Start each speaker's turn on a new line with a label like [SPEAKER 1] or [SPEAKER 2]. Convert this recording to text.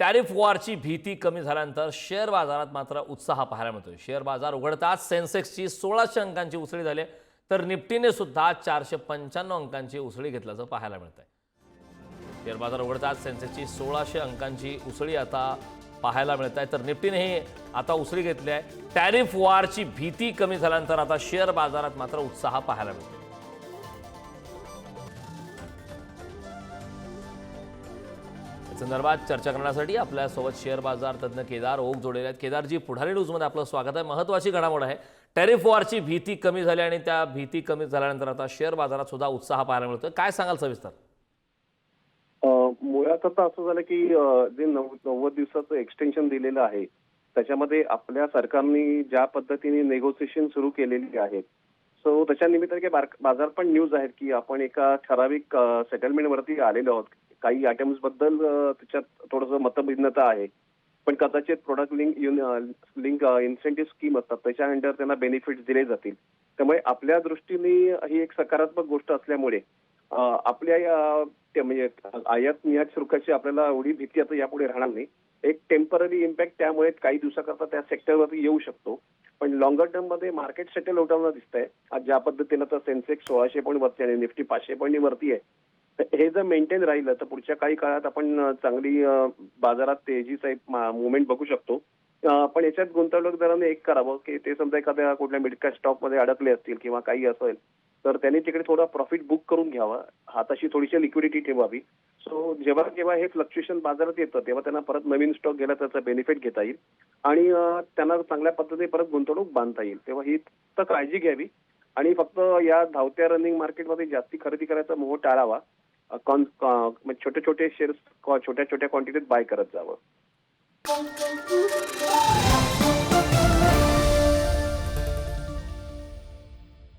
[SPEAKER 1] Tariff वॉरची भीती कमी झाल्यानंतर शेअर बाजारात मात्र उत्साह पाहायला मिळतोय. शेअर बाजार उघडताच सेन्सेक्सची सोळाशे अंकांची उसळी झाली तर निफ्टीने सुद्धा चारशे पंच्याण्णव अंकांची उसळी घेतल्याचं पाहायला मिळत आहे शेअर बाजार उघडताच सेन्सेक्सची सोळाशे अंकांची उसळी आता पाहायला मिळत आहे तर निफ्टीनेही आता उसळी घेतली आहे. टॅरिफ वॉरची भीती कमी झाल्यानंतर आता शेअर बाजारात मात्र उत्साह पाहायला मिळतो संदर्भात चर्चा करण्यासाठी आपल्यासोबत शेअर बाजार तज्ज्ञ केदार ओक जोडलेले आहेत. केदारजी पुढारी न्यूजमध्ये आपलं स्वागत आहे. महत्वाची घडामोड आहे. टॅरिफ वॉरची भीती कमी झाली आणि त्या भीती कमी झाल्यानंतर आता शेअर बाजारात सुद्धा उत्साह पाहायला मिळतोय. काय सांगाल सविस्तर?
[SPEAKER 2] मुळात आता असं झालं की जे नव्वद दिवसाचं एक्सटेन्शन दिलेलं आहे त्याच्यामध्ये आपल्या सरकारने ज्या पद्धतीने नेगोसिएशन सुरू केलेली आहेत सो त्याच्या निमित्ताने बाजार पण न्यूज आहेत की आपण एका ठराविक सेटलमेंट वरती आलेलो आहोत. काही आयटम्सबद्दल त्याच्यात थोडंसं मतभिन्नता आहे. पण कदाचित product link link incentive scheme असतात त्याच्या अंडर त्यांना बेनिफिट्स दिले जातील. त्यामुळे आपल्या दृष्टीने ही एक सकारात्मक गोष्ट असल्यामुळे आपल्या या म्हणजे आयात नियात शुल्काची आपल्याला एवढी भीती आता यापुढे राहणार नाही. एक टेंपररी इम्पॅक्ट त्यामुळे काही दिवसाकरता त्या सेक्टरवरती येऊ शकतो. पण लॉंगर टर्ममध्ये मार्केट सेटल होताना दिसतंय. आज ज्या पद्धतीनं तर सेन्सेक्स सोळाशे पॉईंट वरती आणि निफ्टी पाचशे पॉईंट वरती आहे. हे जर मेंटेन राहिलं तर पुढच्या काही काळात आपण चांगली बाजारात तेजीचा एक मुवमेंट बघू शकतो. पण याच्यात गुंतवणूकदारांनी एक करावं की ते समजा एखाद्या कुठल्या मिड स्टॉकमध्ये स्टॉकमध्ये अडकले असतील किंवा काही असेल तर त्यांनी तिकडे थोडा प्रॉफिट बुक करून घ्यावा हाताशी थोडीशी लिक्विडिटी ठेवावी. सो जेव्हा जेव्हा हे फ्लक्च्युएशन बाजारात येतं तेव्हा त्यांना परत नवीन स्टॉक घ्यायला त्याचा बेनिफिट घेता येईल. आणि त्यांना चांगल्या पद्धतीने परत गुंतवणूक बांधता येईल. तेव्हा ही तर काळजी घ्यावी. आणि फक्त या धावत्या रनिंग मार्केटमध्ये जास्ती खरेदी करायचा मोह टाळावा. छोटे छोटे शेअर्स छोट्या छोट्या क्वांटिटीत बाय करत जावं.